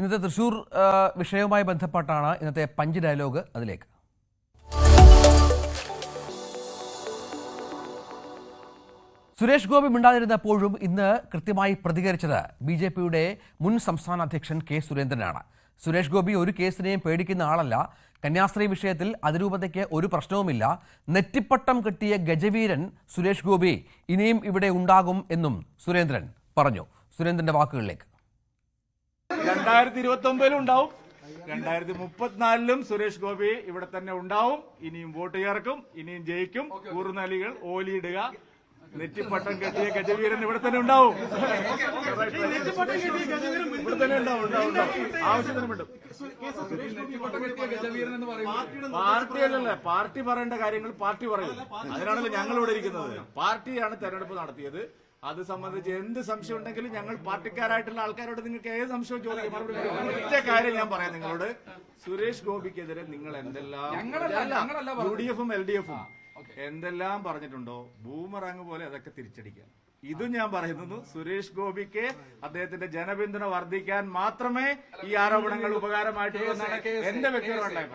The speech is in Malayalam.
ഇന്നത്തെ തൃശൂർ വിഷയവുമായി ബന്ധപ്പെട്ടാണ് ഇന്നത്തെ പഞ്ച് ഡയലോഗ് അതിലേക്ക്. സുരേഷ് ഗോപി മിണ്ടാതിരുന്നപ്പോഴും ഇന്ന് കൃത്യമായി പ്രതികരിച്ചത് ബി ജെ പിയുടെ മുൻ സംസ്ഥാന അധ്യക്ഷൻ കെ സുരേന്ദ്രനാണ്. സുരേഷ് ഗോപി ഒരു കേസിനെയും പേടിക്കുന്ന ആളല്ല. കന്യാസ്ത്രീ വിഷയത്തിൽ അതിരൂപതയ്ക്ക് ഒരു പ്രശ്നവുമില്ല. നെറ്റിപ്പട്ടം കെട്ടിയ ഗജവീരൻ സുരേഷ് ഗോപി ഇനിയും ഇവിടെ ഉണ്ടാകും എന്നും സുരേന്ദ്രൻ പറഞ്ഞു. സുരേന്ദ്രന്റെ വാക്കുകളിലേക്ക്. രണ്ടായിരത്തി ഇരുപത്തി ഒമ്പതിലും ഉണ്ടാവും. രണ്ടായിരത്തി മുപ്പത്തിനാലിലും സുരേഷ് ഗോപി ഇവിടെ തന്നെ ഉണ്ടാവും. ഇനിയും വോട്ട് ചേർക്കും ഇനിയും ജയിക്കും. കൂറുനലികൾ ഓലിയിടുക. നെറ്റിപ്പട്ടം കെട്ടിയ ഗജവീരൻ ഇവിടെ തന്നെ ഉണ്ടാവും. വിടും പാർട്ടി അല്ലല്ലേ പാർട്ടി പറയേണ്ട കാര്യങ്ങൾ പാർട്ടി പറയും. അതിനാണല്ലോ ഞങ്ങൾ ഇവിടെ ഇരിക്കുന്നത്. പാർട്ടിയാണ് തെരഞ്ഞെടുപ്പ് നടത്തിയത്. അത് സംബന്ധിച്ച് എന്ത് സംശയം ഉണ്ടെങ്കിലും ഞങ്ങൾ പാർട്ടിക്കാരായിട്ടുള്ള ആൾക്കാരോട് നിങ്ങൾക്ക് ഏത് സംശയവും ചോദിക്കും. ഒറ്റ കാര്യം ഞാൻ പറയാം നിങ്ങളോട്. സുരേഷ് ഗോപിക്കെതിരെ നിങ്ങൾ എന്തെല്ലാം യു ഡി എഫും എൽ ഡി എഫും. എന്തെല്ലാം പറഞ്ഞിട്ടുണ്ടോ ബൂമറാങ് പോലെ അതൊക്കെ തിരിച്ചടിക്കാം. ഇതും ഞാൻ പറയുന്നത് സുരേഷ് ഗോപിക്ക് അദ്ദേഹത്തിന്റെ ജനപിന്തുണ വർദ്ധിക്കാൻ മാത്രമേ ഈ ആരോപണങ്ങൾ ഉപകാരമായിട്ടുള്ളൂ എന്നാണ് എന്റെ വ്യക്തിപരമായ